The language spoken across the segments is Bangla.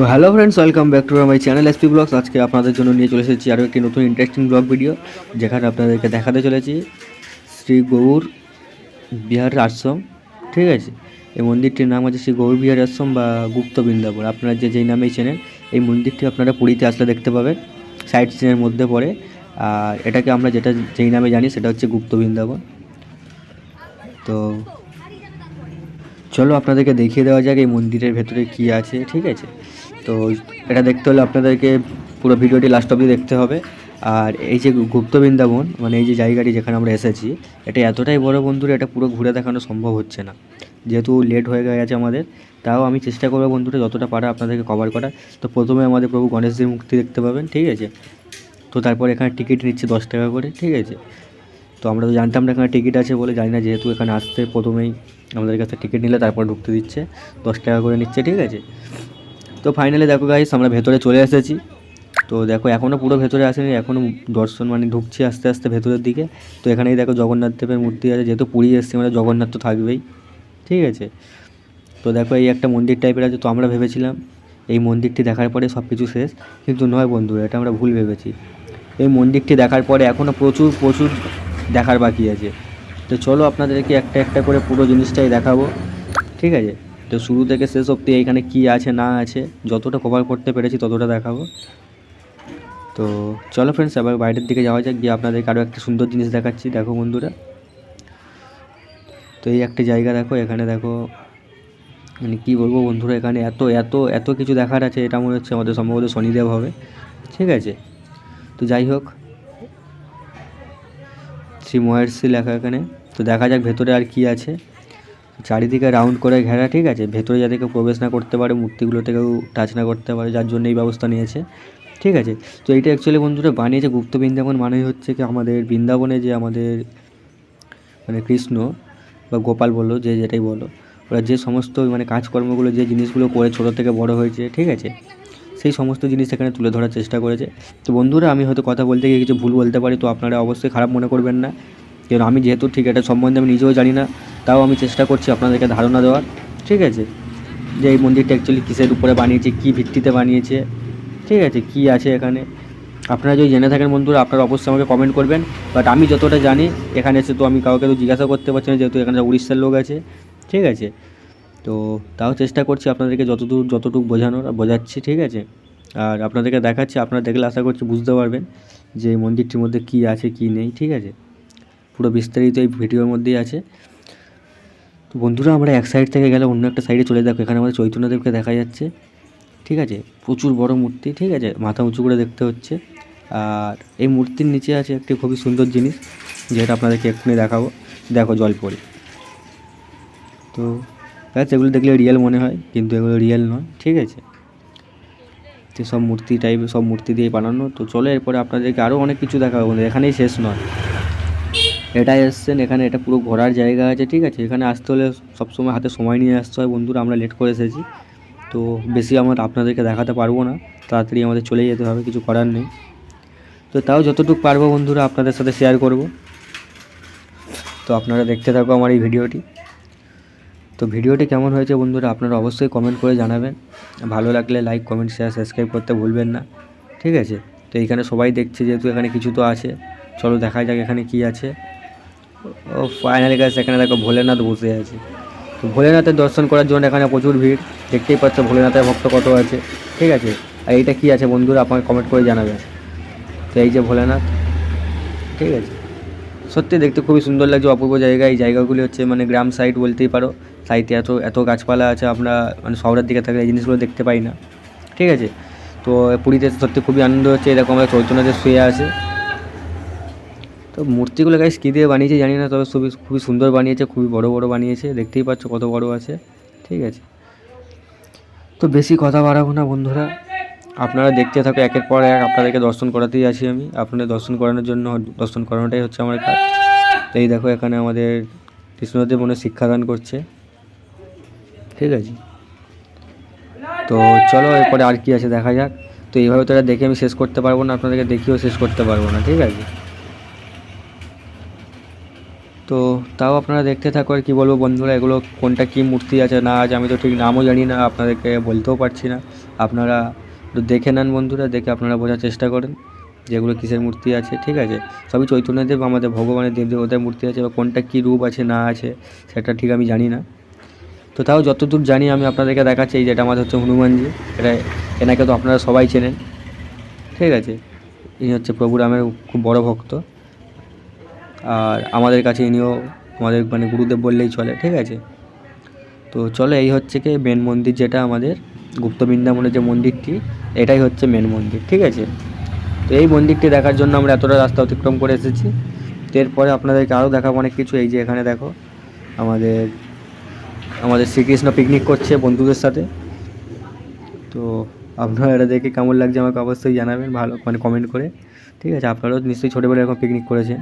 তো hello friends welcome back to my channel SP blogs আজকে আপনাদের জন্য নিয়ে চলে এসেছি আরও একটি নতুন ইন্টারেস্টিং ব্লগ ভিডিও যেখানে আপনাদেরকে দেখাতে চলেছি শ্রী গৌর বিহার আশ্রম, ঠিক আছে? এই মন্দিরটির নাম আছে শ্রী গৌর বিহার আশ্রম বা গুপ্ত বৃন্দাবন। আপনারা যে, যেই নামেই চেনেন, এই মন্দিরটি আপনারা পুরীতে আসলে দেখতে পাবেন সাইট সিনের মধ্যে পড়ে। আর এটাকে আমরা যেটা, যেই নামে জানি, সেটা হচ্ছে গুপ্ত বৃন্দাবন। তো চলো আপনাদেরকে দেখিয়ে দেওয়া যাক এই মন্দিরের ভেতরে কি আছে, ঠিক আছে? তো এটা দেখতে হলে আপনাদেরকে পুরো ভিডিওটি লাস্ট অবধি দেখতে হবে। আর এই যে গুপ্ত বৃন্দাবন মানে এই যে জায়গাটি যেখানে আমরা এসেছি, এটা এতটাই বড় বন্ধুরা এটা পুরো ঘুরে দেখানো সম্ভব হচ্ছে না। যেহেতু লেট হয়ে গেছে আমাদের, তাও আমি চেষ্টা করব বন্ধুরা যতটা পারা আপনাদেরকে কভার করার। তো প্রথমে আমাদের প্রভু গণেশজির মূর্তি দেখতে পাবেন, ঠিক আছে? তো তারপর এখানে টিকিট নিচ্ছে দশ টাকা করে, ঠিক আছে? তো আমরা তো জানতাম না এখানে টিকিট আছে বলে, জানি না যেহেতু এখানে আসতে প্রথমেই আমাদের কাছে টিকিট নিলে তারপর ঢুকতে দিচ্ছে, দশ টাকা করে নিচ্ছে, ঠিক আছে? তো ফাইনালি দেখো গাইস আমরা ভেতরে চলে এসেছি। তো দেখো এখনও পুরো ভেতরে আসেনি এখনও দর্শন মানে ঢুকছি আস্তে আস্তে ভেতরের দিকে। তো এখানেই দেখো জগন্নাথ দেবের মূর্তি আছে, যেহেতু পুরী এসছি মানে জগন্নাথ তো থাকবেই। ঠিক আছে? তো দেখো, এই একটা মন্দির টাইপের আছে, তো আমরা ভেবেছিলাম এই মন্দিরটি দেখার পরে সব কিছু শেষ। কিন্তু নয় বন্ধুরা এটা আমরা ভুল ভেবেছি। এই মন্দিরটি দেখার পরে এখনও প্রচুর প্রচুর দেখার বাকি আছে। তো চলো আপনাদেরকে একটা একটা করে পুরো জিনিসটাই দেখাবো। ঠিক আছে? তো শুরু থেকে শেষ অবধি এইখানে কী আছে, না আছে, যতটা কভার করতে পেরেছি ততটা দেখাবো। তো চলো ফ্রেন্ডস এবার বাইরের দিকে যাওয়া যাক, গিয়ে আপনাদেরকে আরও একটা সুন্দর জিনিস দেখাচ্ছি। দেখো বন্ধুরা, তো এই একটা জায়গা দেখো, এখানে দেখো মানে কী বলব বন্ধুরা, এখানে এত এত এত কিছু দেখার আছে, এটা মনে হচ্ছে আমাদের সম্ভবত শনিদেব হবে। ঠিক আছে? তো যাই হোক, শ্রী মহের্ষি লেখা এখানে, তো দেখা যাক ভেতরে আর কি আছে। চারিদিকে রাউন্ড করে ঘেরা, ঠিক আছে? ভেতরে যাতে কেউ প্রবেশ না করতে পারে, মূর্তিগুলোতে কেউ টাচ না করতে পারে, যার জন্য এই ব্যবস্থা নিয়েছে, ঠিক আছে? তো এইটা অ্যাকচুয়ালি বন্ধুরা বানিয়েছে গুপ্ত বৃন্দাবন মানে হচ্ছে কি আমাদের বৃন্দাবনে যে আমাদের মানে কৃষ্ণ বা গোপাল বলো যে যেটাই বলো, ওরা যে সমস্ত মানে কাজকর্মগুলো, যে জিনিসগুলো করে ছোটো থেকে বড় হয়েছে, ঠিক আছে? সেই সমস্ত জিনিস এখানে তুলে ধরার চেষ্টা করেছে। তো বন্ধুরা, আমি হয়তো কথা বলতে গিয়ে কিছু ভুল বলতে পারি, তো আপনারা অবশ্যই খারাপ মনে করবেন না। কারণ আমি যেহেতু ঠিক, এটা সম্বন্ধে আমি নিজেও জানি না। তাও আমি চেষ্টা করছি আপনাদেরকে ধারণা দেওয়ার। ঠিক আছে? যে এই মন্দিরটা অ্যাকচুয়ালি কিসের উপরে বানিয়েছে, কী ভিত্তিতে বানিয়েছে, ঠিক আছে? কী আছে এখানে? আপনারা যদি জেনে থাকেন বন্ধুরা, আপনারা অবশ্যই আমাকে কমেন্ট করবেন। বাট আমি যতটা জানি, এখানে এসে তো আমি কাউকে তো জিজ্ঞাসা করতে পারছি না, যেহেতু এখানে উড়িষ্যার লোক আছে। ঠিক আছে? তো তাও চেষ্টা করছি আপনাদেরকে যতদূর, যতটুকু বোঝানোর, বোঝাচ্ছি, ঠিক আছে? আর আপনাদেরকে দেখাচ্ছি, আপনারা দেখলে আশা করছি বুঝতে পারবেন যে মন্দিরটির মধ্যে কী আছে, কী নেই, ঠিক আছে? পুরো বিস্তারিত এই ভিডিওর মধ্যেই আছে। তো বন্ধুরা, আমরা এক সাইড থেকে গেলে অন্য একটা সাইডে চলে দেখো। এখানে আমাদের চৈতন্যদেবকে দেখা যাচ্ছে, ঠিক আছে? প্রচুর বড় মূর্তি, ঠিক আছে? মাথা উঁচু করে দেখতে হচ্ছে। আর এই মূর্তির নিচে আছে একটি খুবই সুন্দর জিনিস, যেটা আপনাদেরকে এক্ষুনি দেখাবো। দেখো জল পড়ে। তো গাছ এগুলো দেখলে রিয়েল মনে হয়, কিন্তু এগুলো রিয়েল নয়, ঠিক আছে? সব মূর্তি টাইপ সব মূর্তি দিয়ে বানানো। তো চলো, এরপরে আপনাদেরকে আরও অনেক কিছু দেখাবো এখানেই শেষ নয়। এটাই এসছেন, এখানে এটা পুরো ঘোরার জায়গা আছে, ঠিক আছে? এখানে আসতে হলে সবসময় হাতে সময় নিয়ে আসতে হয় বন্ধুরা, আমরা লেট করে এসেছি। তো বেশি আমার আপনাদেরকে দেখাতে পারব না, তাড়াতাড়ি আমাদের চলে যেতে হবে, কিছু করার নেই। তো তাও যতটুকু পারব বন্ধুরা, আপনাদের সাথে শেয়ার করব। তো আপনারা দেখতে থাকো আমার এই ভিডিওটি। তো ভিডিওটি কেমন হয়েছে বন্ধুরা, আপনারা অবশ্যই কমেন্ট করে জানাবেন। ভালো লাগলে লাইক কমেন্ট শেয়ার সাবস্ক্রাইব করতে ভুলবেন না, ঠিক আছে? তো এইখানে সবাই দেখছে, যেহেতু এখানে কিছু তো আছে। চলো দেখা যাক এখানে কি আছে। ও ফাইনালি গাছ, এখানে দেখো ভোলেনাথ বসে আছে। তো ভোলেনাথের দর্শন করার জন্য এখানে প্রচুর ভিড়, দেখতেই পাচ্ছ ভোলেনাথের ভক্ত কত আছে। ঠিক আছে? আর এইটা কী আছে বন্ধুরা আপনাকে কমেন্ট করে জানাবেন। তো এই যে ভোলেনাথ, ঠিক আছে? সত্যি দেখতে খুবই সুন্দর লাগছে, অপূর্ব জায়গা। এই জায়গাগুলি হচ্ছে মানে গ্রাম সাইড বলতেই পারো। সাইডে এত এত গাছপালা আছে, আমরা মানে শহরের দিকে থাকলে এই জিনিসগুলো দেখতে পাই না। ঠিক আছে? তো পুরীতে সত্যি খুবই আনন্দ হচ্ছে। এরকম আমরা চৈতন্যদের শুয়ে আছে। তো মূর্তিগুলো গাইস কী দিয়ে বানিয়েছে জানি না, তবে খুবই খুবই সুন্দর বানিয়েছে, খুবই বড় বড় বানিয়েছে। দেখতেই পাচ্ছ কত বড় আছে। ঠিক আছে। তো বেশি কথা বাড়াবো না বন্ধুরা। আপনারা দেখতে থাকো, একের পর এক আপনাদেরকে দর্শন করাতেই আছি আমি। আপনাদের দর্শন করানোর জন্য দর্শন করানোটাই হচ্ছে আমার কাজ। তো এই দেখো, এখানে আমাদের কৃষ্ণদেব মনে শিক্ষাদান করছে। ঠিক আছে। তো চলো, এরপরে আর কি আছে দেখা যাক। তো এইভাবে তো দেখে আমি শেষ করতে পারব না, আপনাদেরকে দেখিয়েও শেষ করতে পারব না। ঠিক আছে। তো তাও আপনারা দেখতে থাকো আর কী বলব বন্ধুরা, এগুলো কোনটা কী মূর্তি আছে না আছে আমি তো ঠিক নামও জানি না, আপনাদেরকে বলতেও পারছি না। আপনারা একটু দেখে নেন বন্ধুরা, দেখে আপনারা বোঝার চেষ্টা করেন যেগুলো কিসের মূর্তি আছে, ঠিক আছে? সবই চৈতন্যদেব, আমাদের ভগবানের দেব দেবতার মূর্তি আছে, বা কোনটা কী রূপ আছে, না আছে, সেটা ঠিক আমি জানি না। তো তাও যতদূর জানি আমি আপনাদেরকে দেখাচ্ছি, এই যেটা আমাদের হচ্ছে হনুমানজি, এটা এনাকে তো আপনারা সবাই চেনেন, ঠিক আছে? ইনি হচ্ছে প্রভু রামের খুব বড় ভক্ত। আর আমাদের কাছে ইনিও আমাদের মানে গুরুদেব বললেই চলে, ঠিক আছে? তো চলো, এই হচ্ছে কি মেন মন্দির যেটা আমাদের গুপ্ত বৃন্দাবনের যে মন্দিরটি, এটাই হচ্ছে মেন মন্দির, ঠিক আছে? তো এই মন্দিরটি দেখার জন্য আমরা এতটা রাস্তা অতিক্রম করে এসেছি। এরপরে আপনাদেরকে আরও দেখাবো অনেক কিছু। এই যে এখানে দেখো, আমাদের আমাদের শ্রীকৃষ্ণ পিকনিক করছে বন্ধুদের সাথে। তো আপনারা এটা দেখে কেমন লাগছে আমাকে অবশ্যই জানাবেন, ভালো মানে কমেন্ট করে। ঠিক আছে, আপনারাও নিশ্চয়ই ছোটোবেলায় এরকম পিকনিক করেছেন।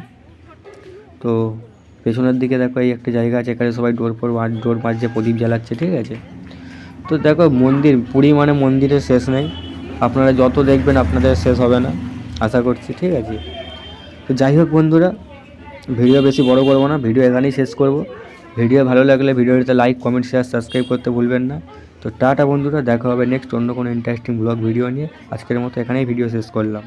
তো পেছনের দিকে দেখো এই একটা জায়গা আছে, এখানে সবাই ডোর পর ডোর মারছে, প্রদীপ জ্বালাচ্ছে, ঠিক আছে? তো দেখো মন্দির, পুরী মানে মন্দিরের শেষ নেই। আপনারা যত দেখবেন আপনাদের শেষ হবে না, আশা করছি, ঠিক আছে? তো যাই হোক বন্ধুরা, ভিডিও বেশি বড় করব না, ভিডিও এখানেই শেষ করব। ভিডিও ভালো লাগলে ভিডিওটিতে লাইক কমেন্ট শেয়ার সাবস্ক্রাইব করতে ভুলবেন না। তো টাটা বন্ধুরা, দেখা হবে নেক্সট অন্য কোনো ইন্টারেস্টিং ব্লগ ভিডিও নিয়ে। আজকের মতো এখানেই ভিডিও শেষ করলাম।